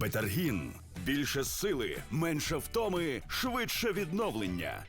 Бетаргін. Більше сили, менше втоми, швидше відновлення.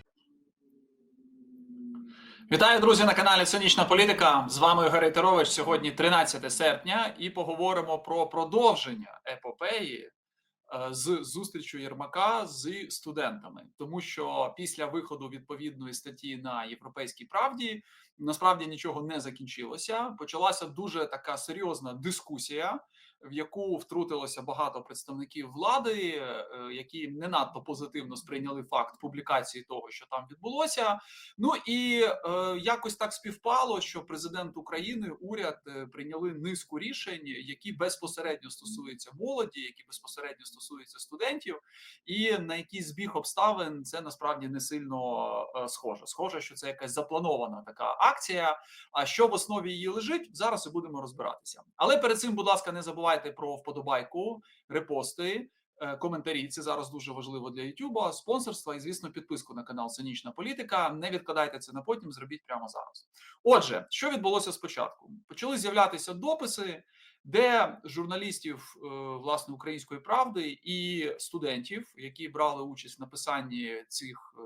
Вітаю, друзі, на каналі Сонячна Політика. З вами Ігор Рейтерович. Сьогодні 13 серпня, і поговоримо про продовження епопеї е, з зустрічю Єрмака з студентами, тому що після виходу відповідної статті на європейській правді насправді нічого не закінчилося. Почалася дуже така серйозна дискусія, в яку втрутилося багато представників влади, е, які не надто позитивно сприйняли факт публікації того, що там відбулося. Ну і е, якось так співпало, що президент України, уряд е, прийняли низку рішень, які безпосередньо стосуються молоді, які безпосередньо стосуються студентів, і на якийсь збіг обставин це насправді не сильно схоже. Схоже, що це якась запланована така акція. А що в основі її лежить, зараз і будемо розбиратися. Але перед цим, будь ласка, не забувайте про вподобайку, репости. е, Коментарі це зараз дуже важливо для Ютуба, спонсорства і, звісно, підписку на канал Цинічна Політика. Не відкладайте це на потім, зробіть прямо зараз. Отже, що відбулося спочатку? Почали з'являтися дописи, де журналістів е, власне української правди і студентів, які брали участь в написанні цих е,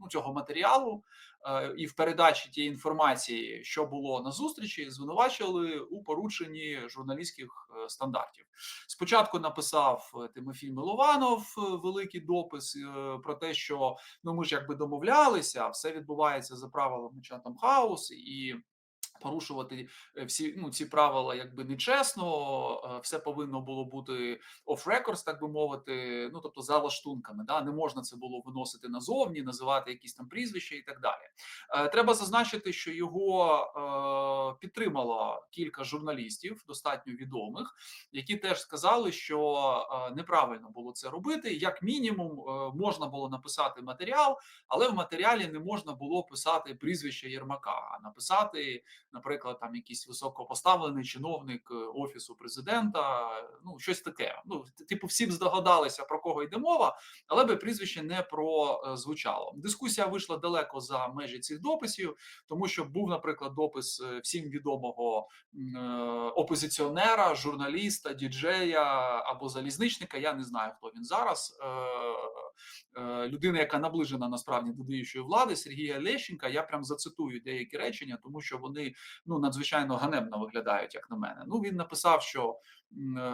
ну цього матеріалу е, і в передачі тієї інформації, що було на зустрічі, звинувачили у порушенні журналістських стандартів. Спочатку написав Тимофій Милованов великий допис про те, що ну ми ж якби домовлялися, все відбувається за правилами Chatham House і. Порушувати е, всі ну ці правила якби нечесно, е, все повинно було бути off records, так би мовити. Ну тобто за лаштунками, да не можна це було виносити назовні, називати якісь там прізвища і так далі. Е, Треба зазначити, що його підтримало кілька журналістів, достатньо відомих, які теж сказали, що неправильно було це робити. Як мінімум, можна було написати матеріал, але в матеріалі не можна було писати прізвище Єрмака, а написати, наприклад, там якийсь високопоставлений чиновник е, офісу президента, ну щось таке. Ну, типу, всі б здогадалися про кого йде мова, але би прізвище не прозвучало. Дискусія вийшла далеко за межі цих дописів, тому що був, наприклад, допис е, всім відомого е, опозиціонера, журналіста, діджея або залізничника. Я не знаю, хто він зараз. Е, Людина, яка наближена насправді до діючої влади, Сергія Лещенка. Я прям зацитую деякі речення, тому що вони ну надзвичайно ганебно виглядають, як на мене. Ну він написав, що е,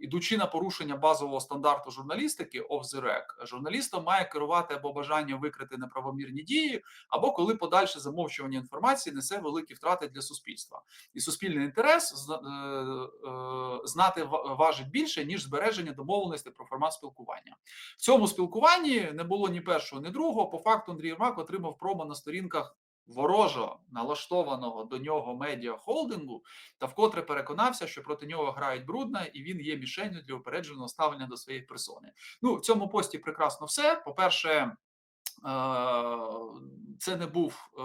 ідучи на порушення базового стандарту журналістики off the rec, журналістом має керувати або бажання викрити неправомірні дії, або коли подальше замовчування інформації несе великі втрати для суспільства, і суспільний інтерес е, знати важить більше ніж збереження домовленості про формат спілкування. В цьому спілкуванні не було ні першого, ні другого. По факту Андрій Єрмак отримав промо на сторінках ворожо налаштованого до нього медіа холдингу, та вкотре переконався, що проти нього грають брудно, і він є мішенню для упередженого ставлення до своєї персони. Ну в цьому пості прекрасно все. По перше. Е, Це не був, е,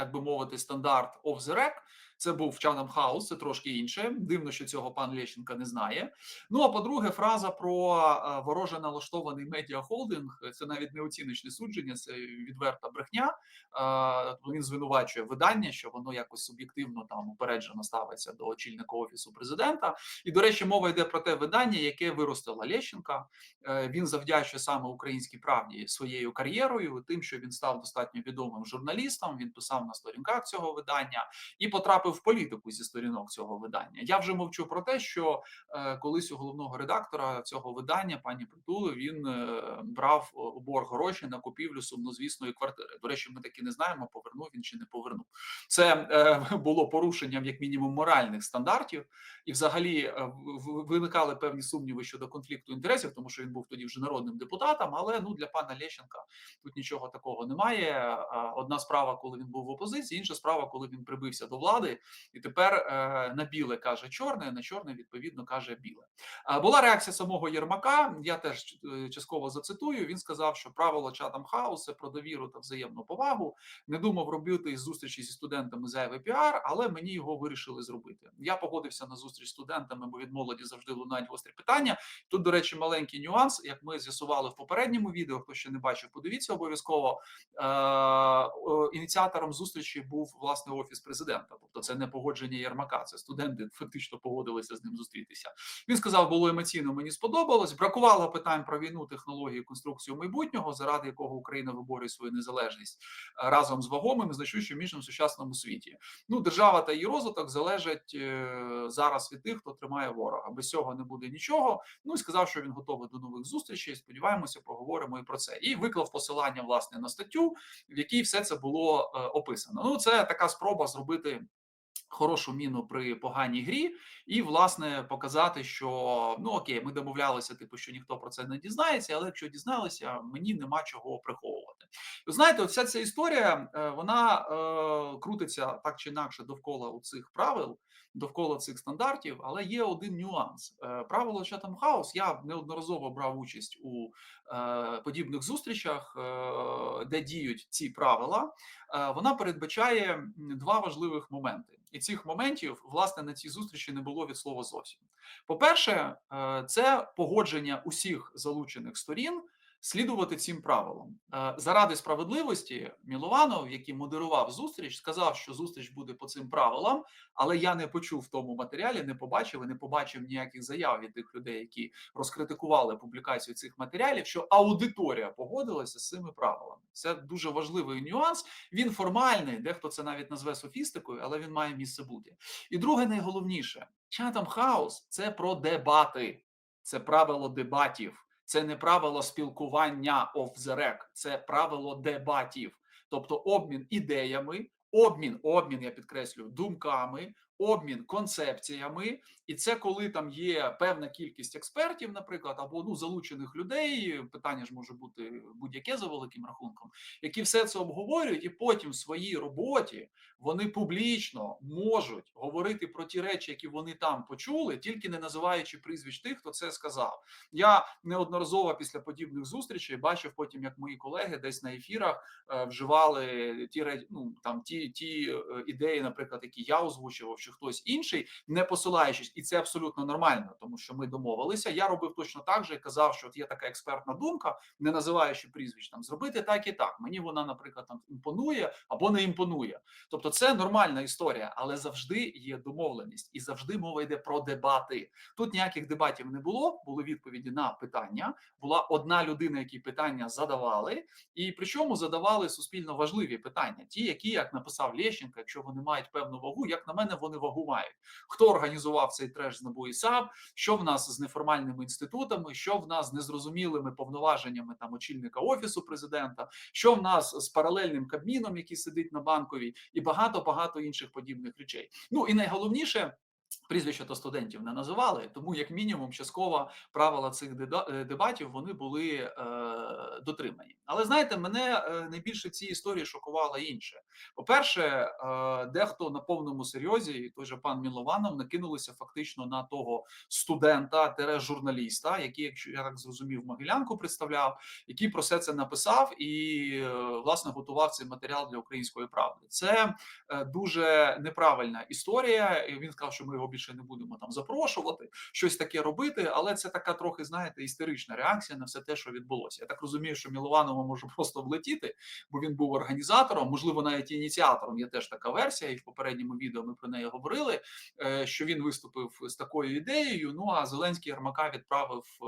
так би мовити, стандарт off the rec, це був Chatham House, це трошки інше. Дивно, що цього пан Лещенка не знає. Ну а по-друге, фраза про е, вороже налаштований медіахолдинг це навіть не оціночне судження, це відверта брехня. Е, Він звинувачує видання, що воно якось суб'єктивно там упереджено ставиться до очільника офісу президента. І до речі, мова йде про те видання, яке виростила Лещенка. Е, Він завдячує саме українській правді своєю кар'єрою, тим, що він став достатньо відомим журналістом. Він писав на сторінках цього видання і потрапив в політику зі сторінок цього видання. Я вже мовчу про те, що е, колись у головного редактора цього видання, пані Притули, він е, брав у борг гроші на купівлю сумнозвісної квартири. До речі, ми таки не знаємо, повернув він чи не повернув. Це е, було порушенням, як мінімум, моральних стандартів, і взагалі е, виникали певні сумніви щодо конфлікту інтересів, тому що він був тоді вже народним депутатом. Але ну для пана Лещенка тут нічого такого немає. Одна справа, коли він був в опозиції, інша справа, коли він прибився до влади, і тепер е, на біле каже чорне, на чорне відповідно каже біле. А, Була реакція самого Єрмака. Я теж е, частково зацитую. Він сказав, що правило Chatham House – про довіру та взаємну повагу. Не думав робити зустрічі зі студентами зайвий піар, але мені його вирішили зробити. Я погодився на зустріч з студентами, бо від молоді завжди лунають гострі питання. Тут, до речі, маленький нюанс, як ми з'ясували в попередньому відео. Хто ще не бачив, подивіться обов'язково. Е, Ініціатором зустрічі був власне офіс президента. Тобто, це не погодження Єрмака. Це студенти фактично погодилися з ним зустрітися. Він сказав, було емоційно, мені сподобалось. Бракувало питань про війну, технології, конструкцію майбутнього, заради якого Україна виборює свою незалежність е, разом з вагомим, значущим міжним сучасному світі. Ну, держава та її розвиток залежать е, зараз від тих, хто тримає ворога. Без цього не буде нічого. Ну і сказав, що він готовий до нових зустрічей. Сподіваємося, поговоримо і про це. І виклав посилання власне на статтю, в якій все це було е, описано. Ну, це така спроба зробити. Хорошу міну при поганій грі, і власне показати, що ну окей, ми домовлялися, типу, що ніхто про це не дізнається, але якщо дізналися, мені нема чого приховувати. Ви знаєте, вся ця історія е, вона е, крутиться так чи інакше довкола у цих правил, довкола цих стандартів, але є один нюанс. Е, Правило Chatham House, я неодноразово брав участь у е, подібних зустрічах, е, де діють ці правила. Вона передбачає два важливих моменти, і цих моментів власне на цій зустрічі не було від слова зовсім. По-перше, е, це погодження усіх залучених сторін слідувати цим правилам. Е, Заради справедливості Мілованов, який модерував зустріч, сказав, що зустріч буде по цим правилам, але я не почув в тому матеріалі, не побачив і не побачив ніяких заяв від тих людей, які розкритикували публікацію цих матеріалів, що аудиторія погодилася з цими правилами. Це дуже важливий нюанс. Він формальний, дехто це навіть назве софістикою, але він має місце бути. І друге, найголовніше, Chatham House – це про дебати, це правило дебатів. Це не правило спілкування off the rec, це правило дебатів, тобто обмін ідеями, обмін, обмін, я підкреслюю, думками, обмін концепціями, і це коли там є певна кількість експертів, наприклад, або ну залучених людей. Питання ж може бути будь-яке за великим рахунком, які все це обговорюють, і потім в своїй роботі вони публічно можуть говорити про ті речі, які вони там почули, тільки не називаючи прізвищ тих, хто це сказав. Я неодноразово після подібних зустрічей бачив потім, як мої колеги десь на ефірах е, вживали ті ну, там ті, ті е, ідеї, наприклад, які я озвучував, чи хтось інший, не посилаючись, і це абсолютно нормально, тому що ми домовилися. Я робив точно так же і казав, що от є така експертна думка, не називаючи прізвищ, там зробити так і так. Мені вона, наприклад, там імпонує або не імпонує. Тобто, це нормальна історія, але завжди є домовленість, і завжди мова йде про дебати. Тут ніяких дебатів не було. Були відповіді на питання. Була одна людина, які питання задавали, і причому задавали суспільно важливі питання, ті, які, як написав Лещенко, якщо вони мають певну вагу, як на мене, вони вагу мають. Хто організував цей треш з НАБУ і САП, що в нас з неформальними інститутами, що в нас з незрозумілими повноваженнями там очільника офісу президента, що в нас з паралельним кабміном, який сидить на банковій, і багато багато інших подібних речей. Ну і найголовніше. Прізвища то студентів не називали, тому як мінімум частково правила цих е, дебатів вони були е, дотримані. Але знаєте, мене е, найбільше в цій історії шокувало інше. По-перше, е, дехто на повному серйозі, той же пан Мілованов, накинулися фактично на того студента, тере журналіста, який, якщо я так зрозумів, Могилянку представляв, який про все це написав і е, власне готував цей матеріал для української правди. Це е, дуже неправильна історія. Він сказав, що ми його більше не будемо там запрошувати, щось таке робити. Але це така трохи, знаєте, істерична реакція на все те, що відбулося. Я так розумію, що Мілованову може просто влетіти, бо він був організатором, можливо, навіть ініціатором. Є теж така версія, і в попередньому відео ми про неї говорили. е, Що він виступив з такою ідеєю. Ну а Зеленський Ярмака відправив е,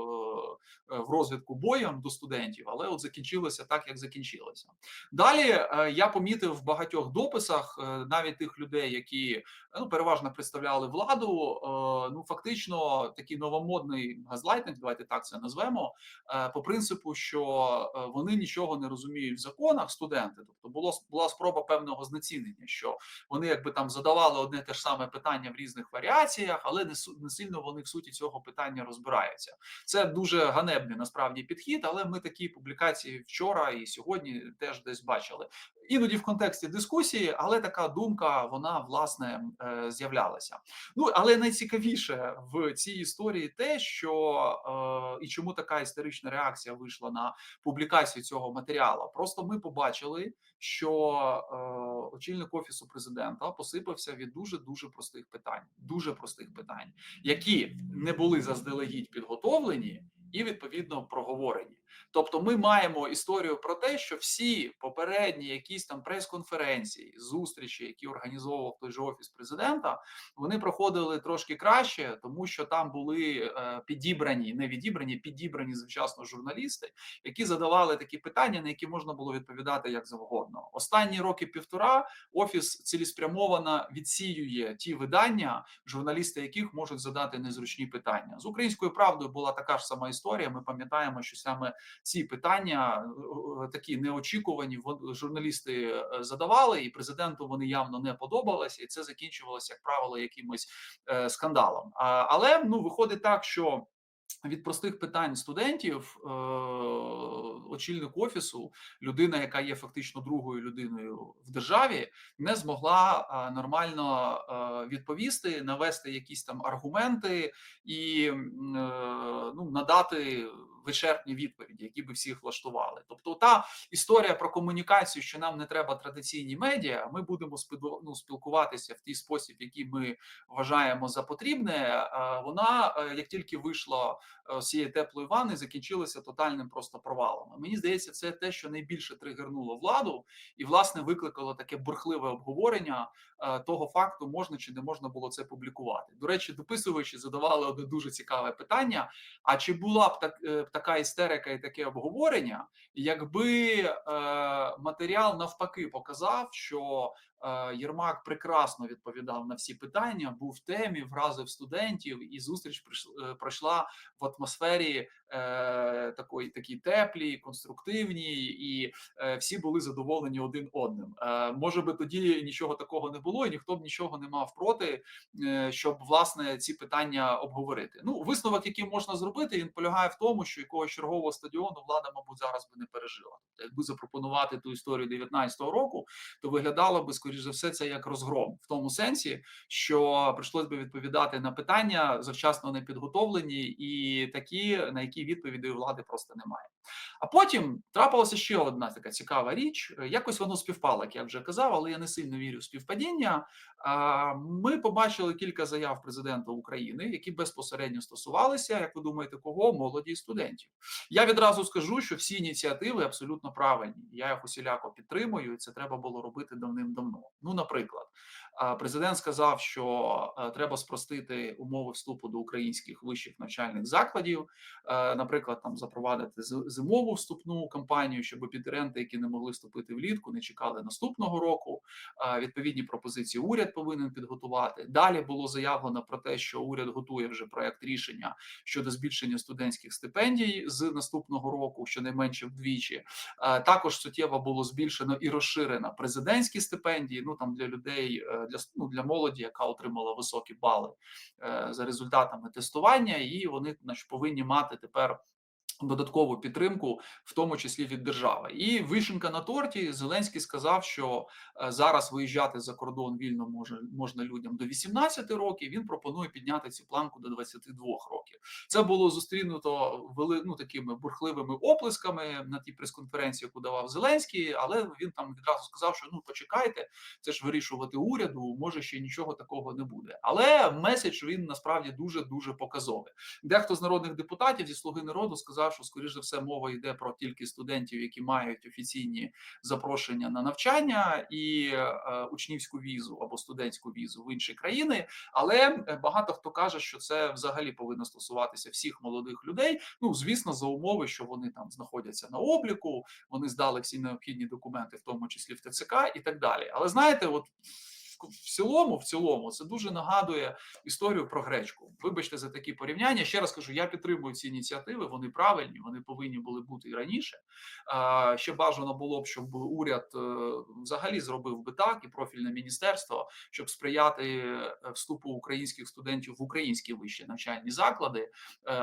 е, в розвідку боєм до студентів, але от закінчилося так, як закінчилося. Далі я помітив в багатьох дописах навіть тих людей, які ну переважно представляли владу. е, Ну фактично такий новомодний газлайтинг, давайте так це назвемо. е, По принципу, що е, вони нічого не розуміють в законах, студенти. Тобто було була спроба певного знецінення, що вони якби там задавали одне те ж саме питання в різних варіаціях, але не не сильно вони в суті цього питання розбираються. Це дуже ганебний насправді підхід, але ми такі публікації вчора і сьогодні теж десь бачили. Іноді в контексті дискусії, але така думка вона власне з'являлася. Ну але найцікавіше в цій історії те, що е, і чому така істерична реакція вийшла на публікацію цього матеріалу. Просто ми побачили, що е, очільник офісу президента посипався від дуже дуже простих питань, дуже простих питань, які не були заздалегідь підготовлені і відповідно проговорені. Тобто, ми маємо історію про те, що всі попередні якісь там прес-конференції, зустрічі, які організовував той же офіс президента, вони проходили трошки краще, тому що там були е, підібрані, не відібрані, підібрані звичайно журналісти, які задавали такі питання, на які можна було відповідати як завгодно. Останні роки півтора офіс цілеспрямовано відсіює ті видання, журналісти яких можуть задати незручні питання. З українською правдою була така ж сама історія. Ми пам'ятаємо, що саме ці питання е, такі неочікувані журналісти е, задавали, і президенту вони явно не подобалися, і це закінчувалося, як правило, якимось е, скандалом. Але ну виходить так, що. Від простих питань студентів е, очільник офісу, людина, яка є фактично другою людиною в державі, не змогла е, нормально е, відповісти, навести якісь там аргументи і е, ну, надати вичерпні відповіді, які би всіх влаштували. Тобто, та історія про комунікацію, що нам не треба традиційні медіа, ми будемо ну, спілкуватися в тій спосіб, який ми вважаємо за потрібне. е, Вона е, як тільки вийшла е, з цієї теплої ванни, закінчилася тотальним просто провалом. Мені здається, це те, що найбільше тригернуло владу, і власне викликало таке бурхливе обговорення того факту, можна чи не можна було це публікувати. До речі, дописувачі задавали одне дуже цікаве питання: а чи була б так, така істерика і таке обговорення, якби е, матеріал навпаки показав, що Єрмак прекрасно відповідав на всі питання, був в темі, вразив студентів, і зустріч е, пройшла в атмосфері е, такої такій теплій, конструктивній, і е, всі були задоволені один одним. Е, може би тоді нічого такого не було, і ніхто б нічого не мав проти, е, щоб власне ці питання обговорити. Ну, висновок, який можна зробити, він полягає в тому, що якогось чергового стадіону влада, мабуть, зараз би не пережила. Якби запропонувати ту історію 19-го року, то виглядало би скоріш за все це як розгром в тому сенсі, що прийшлось би відповідати на питання завчасно не підготовлені, і такі, на які відповідей влади просто немає. А потім трапилася ще одна така цікава річ. Е, Якось воно співпало, як я вже казав, але я не сильно вірю в співпадіння. Ми побачили кілька заяв президента України, які безпосередньо стосувалися, як ви думаєте, кого молоді і студентів. Я відразу скажу, що всі ініціативи абсолютно правильні. Я їх усіляко підтримую, і це треба було робити давним-давно. Ну, наприклад, президент сказав, що е, треба спростити умови вступу до українських вищих навчальних закладів, е, наприклад, там запровадити зимову вступну кампанію, щоб абітурієнти, які не могли вступити влітку, не чекали наступного року. Е, Відповідні пропозиції уряд повинен підготувати. Далі було заявлено про те, що уряд готує вже проект рішення щодо збільшення студентських стипендій з наступного року, щонайменше вдвічі. Також суттєво було збільшено і розширено президентські стипендії. Ну там для людей, для ну, для молоді, яка отримала високі бали е, за результатами тестування, і вони значить, повинні мати тепер. Додаткову підтримку, в тому числі від держави, і вишенка на торті Зеленський сказав, що е, зараз виїжджати за кордон вільно може можна людям до 18 років. Він пропонує підняти цю планку до 22 років. Це було зустрінуто вели, ну, такими бурхливими оплесками на тій прес-конференції, яку давав Зеленський. Але він там відразу сказав, що ну почекайте, це ж вирішувати уряду. Може ще нічого такого не буде. Але меседж він насправді дуже дуже показовий. Дехто з народних депутатів зі слуги народу сказав, що скоріш за все мова йде про тільки студентів, які мають офіційні запрошення на навчання і е, учнівську візу або студентську візу в інші країни. Але е, багато хто каже, що це взагалі повинно стосуватися всіх молодих людей. Ну звісно, за умови, що вони там знаходяться на обліку, вони здали всі необхідні документи, в тому числі в ТЦК і так далі. Але знаєте, от в цілому, в цілому, це дуже нагадує історію про гречку. Вибачте за такі порівняння. Ще раз кажу, я підтримую ці ініціативи. Вони правильні, вони повинні були бути і раніше. Ще бажано було б, щоб уряд е, взагалі зробив би так, і профільне міністерство, щоб сприяти е, вступу українських студентів в українські вищі навчальні заклади, е,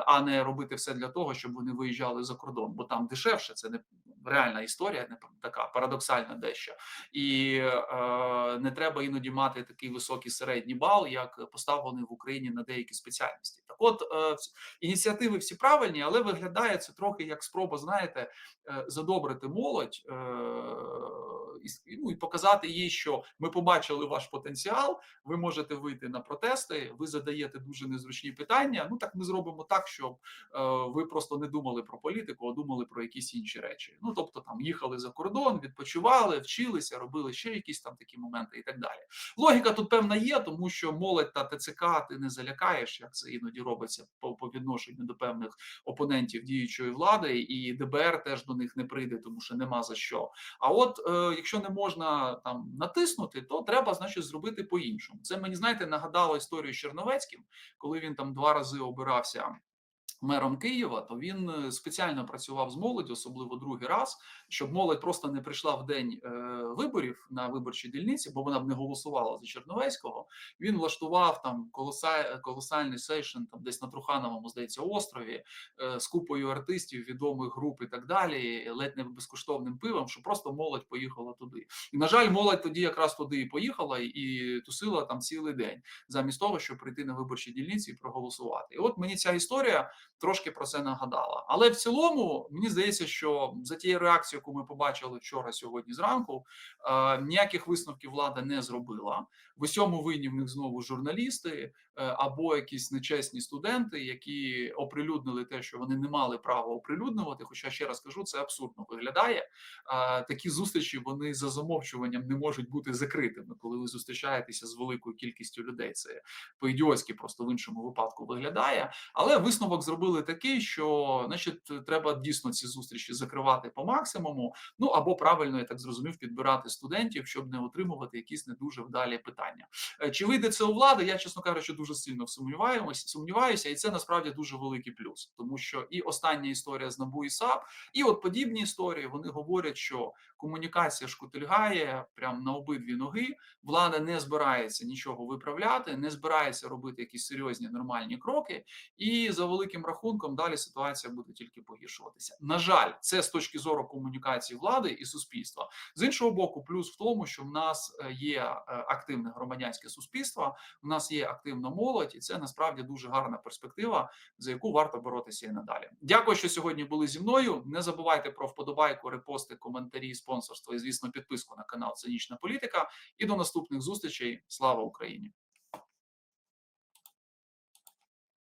а не робити все для того, щоб вони виїжджали за кордон, бо там дешевше. Це не реальна історія, не така парадоксальна дещо, і е, не треба іноді мати такий високий середній бал, як поставлений в Україні на деякі спеціальності. Так, от е, ініціативи всі правильні, але виглядає це трохи як спроба, знаєте, е, задобрити молодь е, і, ну, і показати їй, що ми побачили ваш потенціал. Ви можете вийти на протести, ви задаєте дуже незручні питання. Ну так ми зробимо так, щоб ви просто не думали про політику, а думали про якісь інші речі. Ну тобто там їхали за кордон, відпочивали, вчилися, робили ще якісь там такі моменти і так далі. Логіка тут певна є, тому що молодь та ТЦК ти не залякаєш, як це іноді робиться по, по відношенню до певних опонентів діючої влади, і ДБР теж до них не прийде, тому що нема за що. А от е, якщо не можна там натиснути, то треба, значить, зробити по-іншому. Це мені знаєте нагадало історію з Черновецьким, коли він там два рази обирався. Мером Києва, то він е, спеціально працював з молоддю, особливо другий раз, щоб молодь просто не прийшла в день е, виборів на виборчій дільниці, бо вона б не голосувала за Черновецького. Він влаштував там колоса, колосальний сейшн, там десь на Трухановому, здається, острові е, з купою артистів, відомих груп і так далі, ледь не безкоштовним пивом, що просто молодь поїхала туди. І на жаль, молодь тоді якраз туди і поїхала і тусила там цілий день, замість того, щоб прийти на виборчі дільниці і проголосувати. І от мені ця історія трошки про це нагадала. Але в цілому мені здається, що за тією реакцією, яку ми побачили вчора, сьогодні зранку, е, ніяких висновків влада не зробила. В усьому винні в них знову журналісти або якісь нечесні студенти, які оприлюднили те, що вони не мали права оприлюднювати. Хоча ще раз кажу, це абсурдно виглядає. Е, такі зустрічі вони за замовчуванням не можуть бути закритими, коли ви зустрічаєтеся з великою кількістю людей. Це по-ідіотськи просто в іншому випадку виглядає. Але висновок зробили такий, що значить треба дійсно ці зустрічі закривати по максимуму. Ну або правильно я так зрозумів, підбирати студентів, щоб не отримувати якісь не дуже вдалі питання. Е, Чи вийде це у влади? Я чесно кажучи, дуже сильно сумніваємось, сумніваюся, і це насправді дуже великий плюс, тому що і остання історія з НАБУ і САП, і от подібні історії вони говорять, що комунікація шкутильгає прямо на обидві ноги. Влада не збирається нічого виправляти, не збирається робити якісь серйозні нормальні кроки. І за великим рахунком далі ситуація буде тільки погіршуватися. На жаль, це з точки зору комунікації влади і суспільства. З іншого боку, плюс в тому, що в нас е, є е, активне громадянське суспільство, в нас є активна молодь, і це насправді дуже гарна перспектива, за яку варто боротися і надалі. Дякую, що сьогодні були зі мною. Не забувайте про вподобайку, репости, коментарі, спонсорство і звісно підписку на канал Цинічна політика. І до наступних зустрічей. Слава Україні!